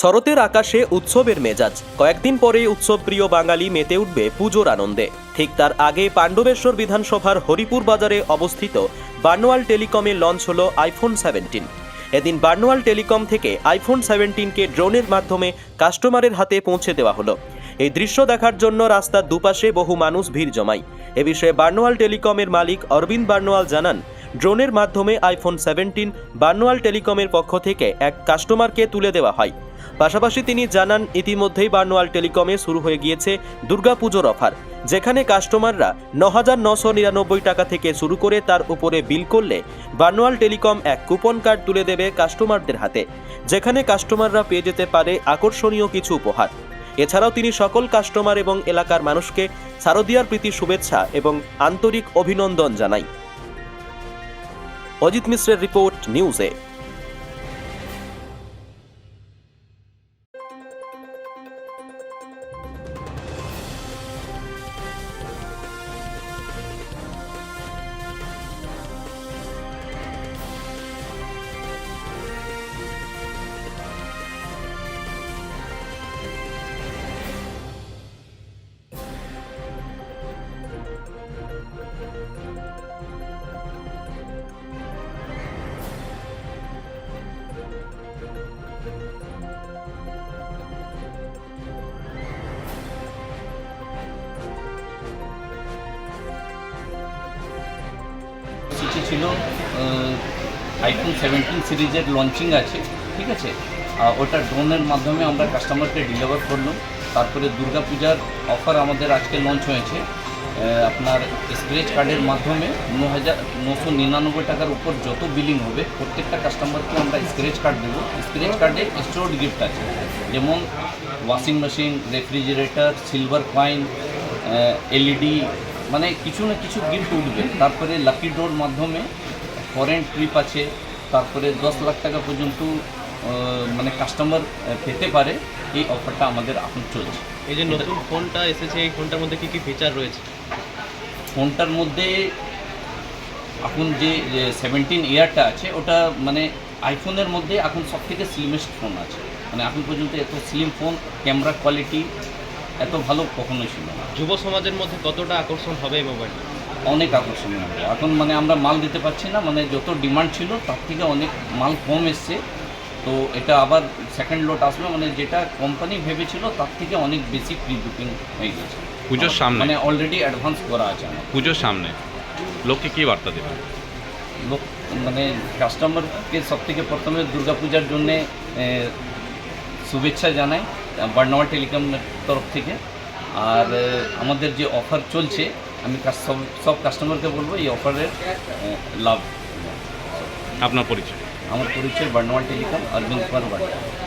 শরতের আকাশে উৎসবের মেজাজ। কয়েকদিন পরে উৎসবপ্রিয় বাঙালি মেতে উঠবে পুজোর আনন্দে। ঠিক তার আগে পাণ্ডবেশ্বর বিধানসভার হরিপুর বাজারে অবস্থিত বার্নোয়াল টেলিকমে লঞ্চ হল আইফোন সেভেন্টিন। এদিন বার্নোয়াল টেলিকম থেকে আইফোন সেভেন্টিনকে ড্রোনের মাধ্যমে কাস্টমারের হাতে পৌঁছে দেওয়া হলো। এই দৃশ্য দেখার জন্য রাস্তার দুপাশে বহু মানুষ ভিড় জমায়। এ বিষয়ে বার্নোয়াল টেলিকমের মালিক অরবিন্দ বার্নোয়াল জানান ড্রোনের মাধ্যমে আইফোন সেভেন্টিন বার্নোয়াল টেলিকমের পক্ষ থেকে এক কাস্টমারকে তুলে দেওয়া হয়। পাশাপাশি তিনি জানান, ইতিমধ্যেই বার্নোয়াল টেলিকমে শুরু হয়ে গিয়েছে দুর্গাপুজোর অফার, যেখানে কাস্টমাররা ন হাজার নশো নিরানব্বই টাকা থেকে শুরু করে তার উপরে বিল করলে বার্নোয়াল টেলিকম এক কুপন কার্ড তুলে দেবে কাস্টমারদের হাতে, যেখানে কাস্টমাররা পেয়ে যেতে পারে আকর্ষণীয় কিছু উপহার। এছাড়াও তিনি সকল কাস্টমার এবং এলাকার মানুষকে শারদীয়ার প্রীতি শুভেচ্ছা এবং আন্তরিক অভিনন্দন জানাই Ajit Mishra report news eight. ছিল আইফোন সেভেন্টিন সিরিজের লঞ্চিং আছে, ঠিক আছে? ওটা ড্রোনের মাধ্যমে আমরা কাস্টমারকে ডেলিভার করলাম। তারপরে দুর্গাপূজার অফার আমাদের আজকে লঞ্চ হয়েছে। আপনার স্ক্রেচ কার্ডের মাধ্যমে ন হাজার নশো নিরানব্বই টাকার উপর যত বিলিং হবে, প্রত্যেকটা কাস্টমারকে আমরা স্ক্রেচ কার্ড দেবো। স্ক্রেচ কার্ডে স্টোর্ড গিফট আছে। যেমন washing machine refrigerator silver coin LED মানে কিছু না কিছু গিফট উঠবে। তারপরে লাকি ড্রোর মাধ্যমে ফরেন ট্রিপ আছে তারপরে দশ লাখ টাকা পর্যন্ত মানে কাস্টমার পেতে পারে এই অফারটা আমাদের এখন চলছে। এই যে নতুন ফোনটা এসেছে এই ফোনটার মধ্যে কী কী ফিচার রয়েছে? ফোনটার মধ্যে এখন যে সেভেন্টিন ইয়ারটা আছে ওটা মানে আইফোনের মধ্যে এখন সব থেকে স্লিমেস্ট ফোন আছে। মানে এখন পর্যন্ত এত স্লিম ফোন ক্যামেরা কোয়ালিটি এত ভালো কখনোই ছিল না। যুব সমাজের মধ্যে কতটা আকর্ষণ হবে এই মোবাইল? অনেক আকর্ষণীয় হবে। এখন মানে আমরা মাল দিতে পারছি না মানে যত ডিমান্ড ছিল তার থেকে অনেক মাল কম এসছে। তো এটা আবার সেকেন্ড লোট আসবে মানে যেটা কোম্পানি ভেবেছিল তার থেকে অনেক বেশি প্রি বুকিং হয়ে গেছে। পুজোর সামনে? মানে অলরেডি অ্যাডভান্স করা আছে আমার পুজোর সামনে? লোককে কী বার্তা দেবেন? লোক মানে কাস্টমারকে সব থেকে প্রথমে দুর্গাপূজার জন্যে শুভেচ্ছা জানাই। বার্নওয়াল টেলিকমের তরফ থেকে। আর আমাদের যে অফার চলছে আমি সব সব কাস্টমারকে বলব এই অফারের লাভ। আপনার পরিচয়। আমার পরিচয় বার্নওয়াল টেলিকম অরবিন্দ কুমার বার্নওয়াল